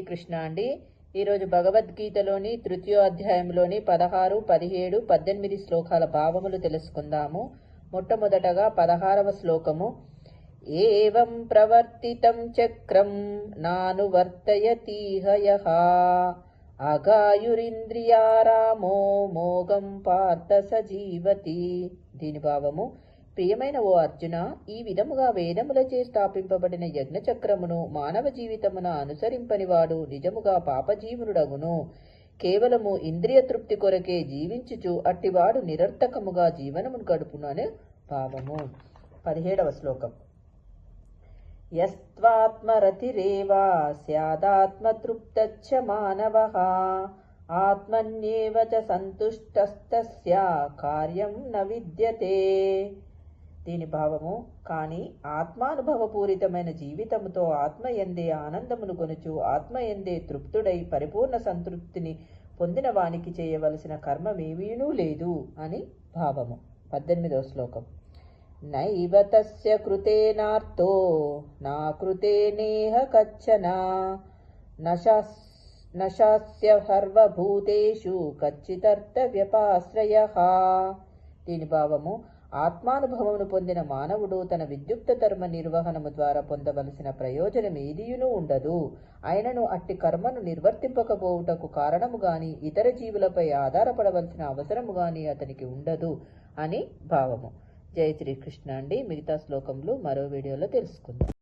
కృష్ణ అండి. ఈరోజు భగవద్గీతలోని తృతీయోధ్యాయంలోని పదహారు పదిహేడు పద్దెనిమిది శ్లోకాల భావములు తెలుసుకుందాము. మొట్టమొదటగా పదహారవ శ్లోకము. ఏవం ప్రవర్తితం చక్రం నానువర్తయతీహ యః అగాయురింద్రియారామో మోగం పార్థ సజీవతి. దీని భావము. ప్రియమైన ఓ అర్జున ఈ విధముగా వేదములచే స్థాపింపబడిన యజ్ఞచక్రమును మానవ జీవితమున అనుసరింపనివాడు నిజముగా పాపజీవునుడగును. కేవలము ఇంద్రియ తృప్తి కొరకే జీవించుచు అట్టివాడు నిరర్థకముగా జీవనమును గడుపునని భావము. పదిహేడవ శ్లోకం. యస్త్వాత్మరతిరేవా స్యాదాత్మతృప్తచ్చ మానవ ఆత్మన్యేవ చ సంతుష్టస్తస్య కార్యం న విద్యతే. దీని భావము కానీ ఆత్మానుభవపూరితమైన జీవితముతో ఆత్మ ఎందే ఆనందమును కొనుచు ఆత్మ ఎందే తృప్తుడై పరిపూర్ణ సంతృప్తిని పొందిన వానికి చేయవలసిన కర్మమేమీనూ లేదు అని భావము. పద్దెనిమిదవ శ్లోకం. నైవ తస్య కృతేనార్తో నా కృతేనేహ కచ్చన నశాస్య హర్వభూతేషు కచ్చితర్థ వ్యపాశ్రయ. దీని భావము ఆత్మానుభవమును పొందిన మానవుడు తన విద్యుక్త ధర్మ నిర్వహణము ద్వారా పొందవలసిన ప్రయోజనం ఏదియునూ ఉండదు. ఆయనను అట్టి కర్మను నిర్వర్తింపకపోవుటకు కారణము గాని ఇతర జీవులపై ఆధారపడవలసిన అవసరము గాని అతనికి ఉండదు అని భావము. జయ శ్రీకృష్ణ అండి. మిగతా శ్లోకములు మరో వీడియోలో తెలుసుకుందాం.